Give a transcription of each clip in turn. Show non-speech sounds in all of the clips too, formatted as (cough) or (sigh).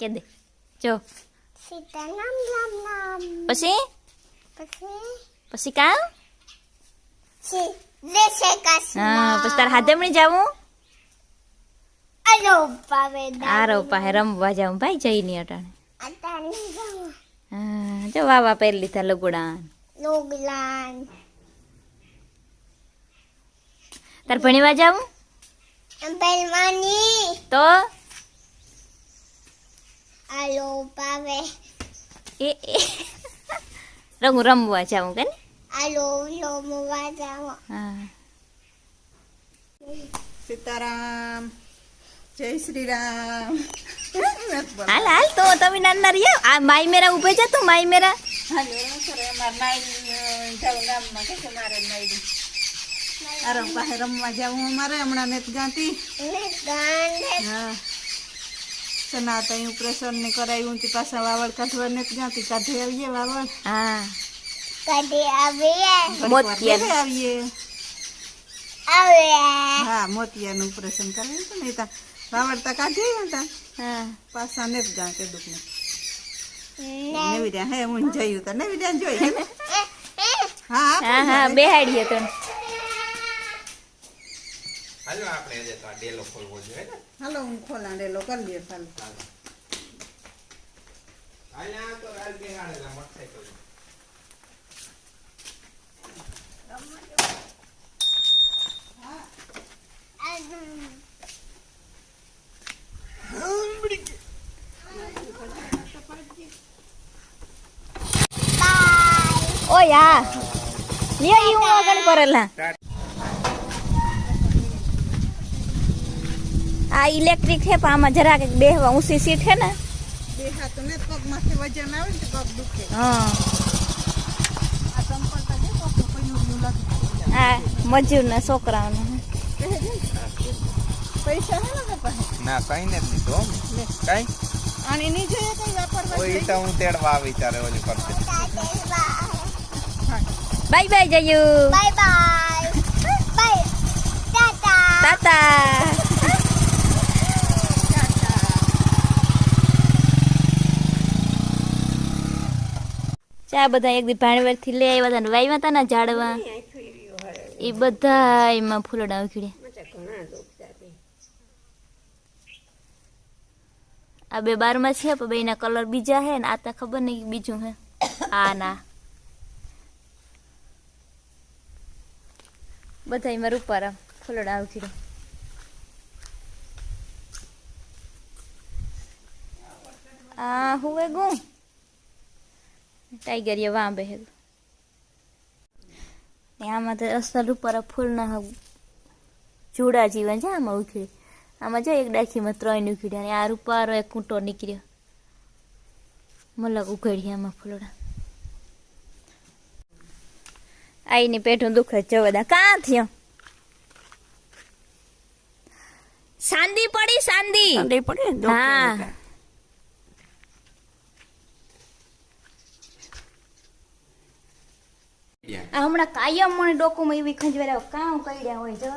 કે દે જો પછી પછી પછી કાં સી દેશે હા પછી તારે હાથે મળી જાવું અલો પાવે આ રો રમવા જાવું ભાઈ જઈને અટાણે અતાની જાવ હા જો વાવા પહેરી લીધા લગુડા લોગલાન તારે ભણીવા જાવું પેલવાની તો અલો પાવે એ એ. રંગું રમવા જાવું કે ને? અલો લો મવા જાવ હા. સીતારામ. જય શ્રી રામ હાલ હાલ તો તમે નાના રહ્યા આ માઈ મેરા ઉભે જા તું માઈ મેરા. છે રમવા જાવું અમારે હમણાં નેત ગાતી હા. સના તઈ ઓપરેશન ને કરાયું તે પાછા વાવળ કાઢવા નેતથી કાઢે આવીએ વાવળ હા. કાઢે આવીએ. મોતિયા. આવીએ. આવે હા મોતિયાનું ઓપરેશન કરાયું તો ને તા વાવળ તા કાઢી આવ્યા તા. હા. પાછા ને ગા કે દુખ. ને. ને નવી રહ્યા હે હું જયું તો નવી રહ્યા જોઈ (laughs) હા હા હા બેહાડીએ તો. હાલો આપણે આજે તો આ ડેલો ખોલવો જોઈએ ને હાલો હું ખોલાંડેલો કરી લઈએ ચાલો હાલ્યા તો રાત બેહાડેલા મોટરસાઇકલ ઓ યા લ્યો ઈ હું આગળ કરેલા આ ઇલેક્ટ્રિક છે પણ આમાં જરાક બેહવા ઊંચી સીટ છે ને. બે હાથ ને પગમાંથી વજન આવે ને પગ દુખે. હા. આ છોકરાઓનું પૈસા હે ને પાસે ના કઈ નથી કઈ? આની નહીં જોઈએ કઈ વાપરવા કોઈ તો હું તેડવા આવી ઓલી bye bye જયુ. Bye bye. Bye. Tata. Tata ચા બધા એક દી ભાણવરથી લઈ આવ્યા હતા ને વાવ્યા હતા ને ઝાડવા. એ બધા એમાં ફૂલડા ઉખડ્યા. આ બે બારમાં છે પણ બેના કલર બીજા હે ને આ તો ખબર નહીં બીજું હે. આ ના. બધા એમાં રૂપારા ફૂલડા ઉખડ્યા. આ હુવે ગું ટાઈગર એ વાં બેહે ને આમાં તો અસલ ઉપર ફૂલના જોડા જીવન છે આમાં ઉખડી. આમાં જો એક ડાખીમાં ત્રણ ઉખડ્યા અને આ રૂપારો એક કૂંટો નીકળ્યો. મલક ઉઘડી આમાં ફૂલડા. આઈને પેટનું દુખે છે બધા કાં થયો? સાંદી પડી સાંદી. પડી? હા. આ હમણાં કાયમ મને ડોકુમાં એવી ખંજવારા કામ કઈડ્યા હોય જો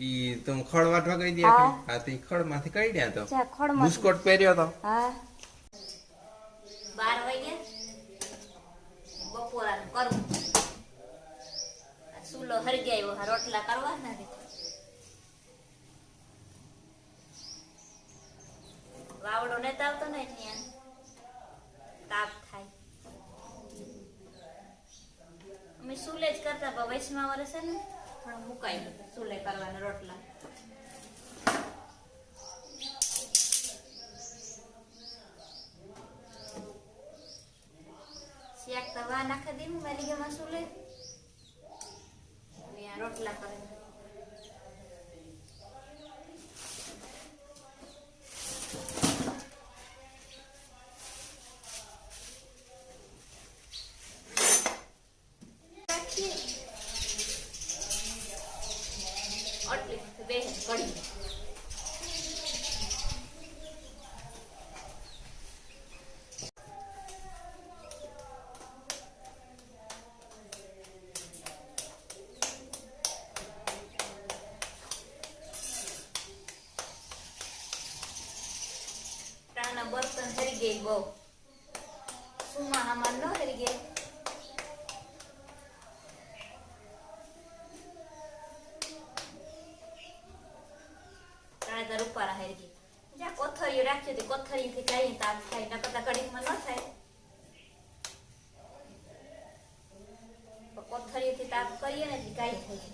ઈ તમે ખડ વાટવા કઈ દે. હા. તે ખડમાંથી કઈડ્યા તો. જા ખડમાં બુસ્કોટ પહેર્યો તો. હા. બાર વાગ્યા બપોરા કરું. સુલો ચૂલો ગયો હા રોટલા કરવાના ને વાવડો નેતા આવતો ને એટલે આમ તાપ થાય અમે જ વૈષ્ણવ વર્ષે ને પણ મુકાઈ સુલે કરવાના રોટલા. શાક તવા નાખી દીધું, મેલી મસૂલે હવે રોટલા કરે આટલી બે કઢી ટાણા બર્તન જરી ગઈ બહુ સુમા આમાં ન હરી ગઈ તાણે તાર હેરગી જ્યાં કોથળીઓ રાખ્યું હતી કોથળીથી કાંઈ તાપ થાય ન કરતા કડીકમાં ન થાય. કોથળીઓથી તાપ કરીએ ને એટલે કાંઈ થાય.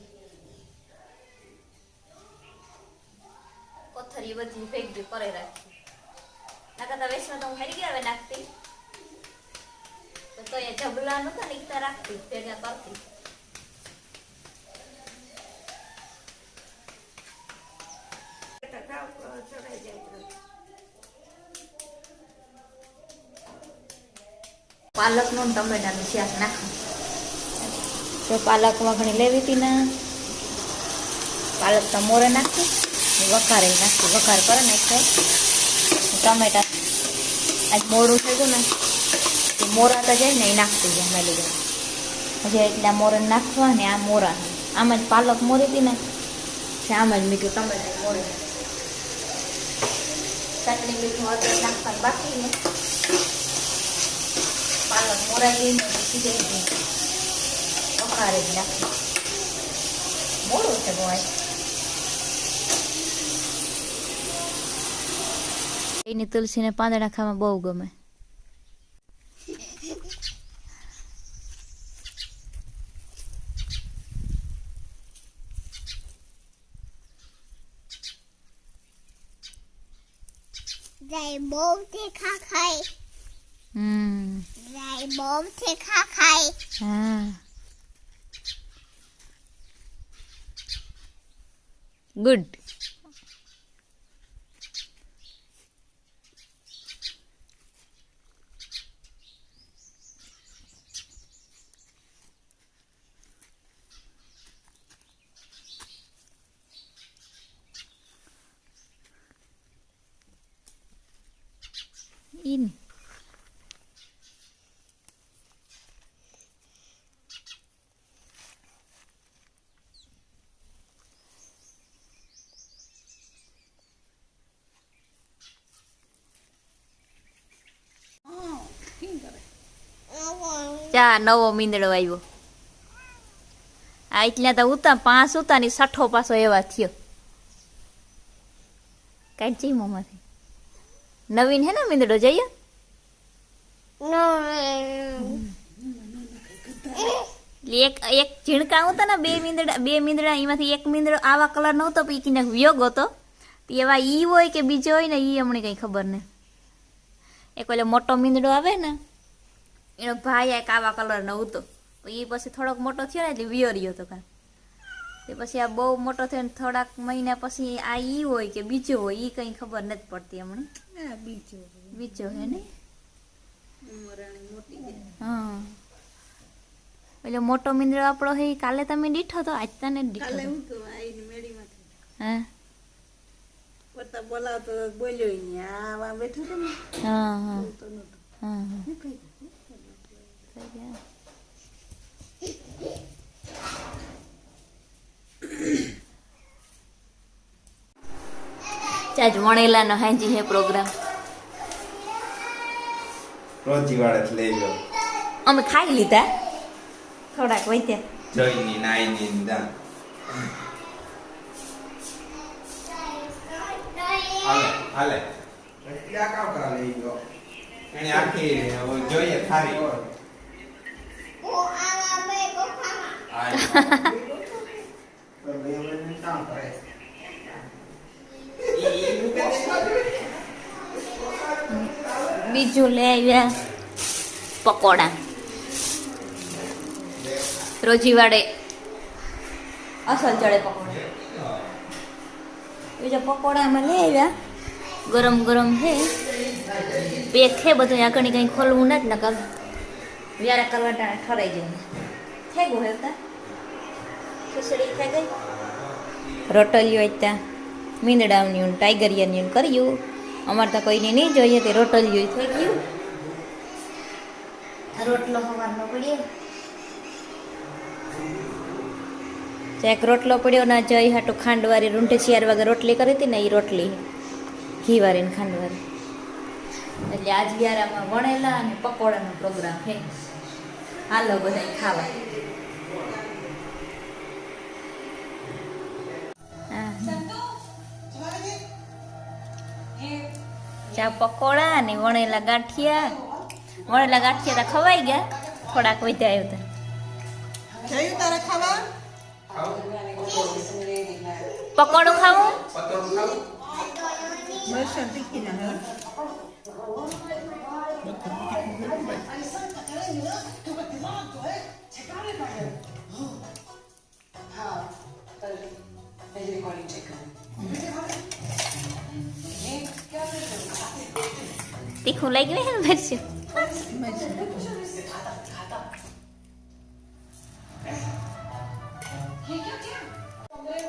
કોથળી બધી ભેગી કરે રાખી. ના કરતા વૈષ્ણવ તો હું હારી ગયા નાખતી. તો એ જબલા નતા નીકતા રાખતી, ભેગા કરતી. ચડાઈ જાય. પાલકનું ટમેટાનું શાક નાખું. પાલક વઘણી લેવી હતી ને? પાલક તમોરે મોરે નાખી, વઘારે નાખી, વઘાર કરે નાખ્યો ટમેટા. આજ મોડું થઈ ગયું ને મોરા તો જાય ને, એ નાખતી જાય મેલી જાય. પછી એટલા મોરે નાખવા ને આ મોરા. આમ જ પાલક મોરી હતી ને આમ જ મીઠું ટમેટા મોરે. ચટણી મીઠું અદરક નાખવાનું બાકી ને પાલક મોરાઈ ગઈ ને સીધે વખારે જ નાખી મોડું છે બોય એની તુલસીને પાંદડા ખાવા બહુ ગમે. They both take a kite. อืม They both take a kite. อ่า good હા, ચા નવો મીંદડો આવ્યો. આ એટલા તો ઉતા પાંચ ઉતા ની સઠ્ઠો પાછો એવા થયો. કાંઈ ચી મોમાંથી નવીન હે ને મીંદડો જઈએ? એક એક ઝીણકા હતા ને બે મીંદડા બે મીંદડા એમાંથી એક મીંદડો આવા કલર નહોતો પીકી ને વિયોગ હતો. એવા ઈ હોય કે બીજો હોય ને ઈ અમને કંઈ ખબર નહીં એક ઓલો મોટો મીંદડો આવે ને એનો ભાઈ એક આવા કલરનો હતો. એ પછી થોડોક મોટો થયો ને એટલે વિયોર્યો હતો કાં તે પછી આ બહુ મોટો થયો ને થોડાક મહિના પછી આ ઈ હોય કે બીજો હોય ઈ કંઈ ખબર નથી પડતી હમણાં. બીજો બીજો હે ને. હા. એટલે મોટો મીંદડો આપણો હે કાલે તમે દીઠો તો આજ તને દીઠો કાલે હું તો આઈને મેડીમાંથી હા. પોતા બોલાવતો તો બોલ્યો ય નહીં. આ વા બેઠો ને. હા હા. તો. હા હા. હું વણેલા. ચાજ હાંજી હે પ્રોગ્રામ. રોજી વાળે લઈ લો. અમે ખાઈ લીધા. થોડાક વૈદ્યા જઈની નાઈની ને દા. હાલે હાલે. એટલા કામ કરા લઈ ગયો એને આખી જોઈએ થારી à mẹ cô khá આ તો બે મહિને કામ કરે. બીજું લઈ આવ્યા પકોડા. રોજીવાડે અસલ ચડે પકોડા. બીજા પકોડા અમે લઈ આવ્યા. ગરમ ગરમ છે. પેક છે બધું આગળ કંઈ ખોલવું નથી નકર વ્યારા કરવા ટાણે ઠરાઈ જાય થઈ ગયું હેતા ખીચડી થઈ ગઈ રોટલીઓ ત્યાં મીંદડાની ટાઈગરિયાની કર્યું. અમારે તો કોઈને નહીં જોઈએ, તે રોટલીઓ થઈ ગયું. રોટલો સવારનો પડ્યો. ચેક રોટલો પડ્યો, ના જઈ હાટું ખાંડવાળી રૂંઢે ચાર વાગે રોટલી કરી હતી ને એ રોટલી. ઘીવાળી ને ખાંડવાળી એટલે આજ વ્યારામાં વણેલા અને પકોડાનો પ્રોગ્રામ છે. હાલો બધા ખાવા. ચા પકોડા અને વણેલા ગાંઠિયા વણેલા ગાંઠિયા તો ખવાઈ ગયા થોડાક વધ્યા આવ્યો જયું તારે ખાવા પકોડું ખાવું પતંગ ખાવું બસ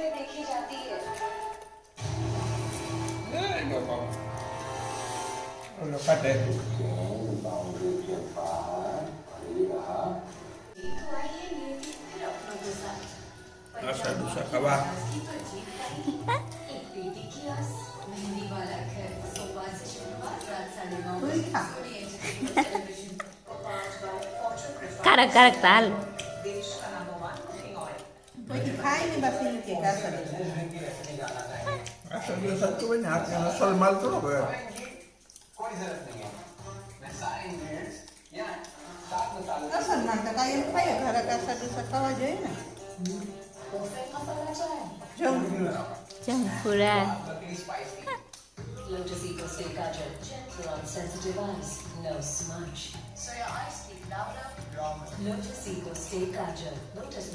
તીખી ના તીખું લાગી કારક કારક તો હાલ કોઈ ખાય ને બસ એમ કે કાસર આશા દુસા તો હોય ને હાથે અસલ માલ થોડો હોય અસલમાં તો કાંઈ એમ ખાય ઘરે કાસર ખાવા જોઈએ Tempura. Lotus Eco Stick Gadget. Gentle on sensitive eyes. No smudge. So your eyes speak louder. Lotus Eco Stick Gadget. Lotus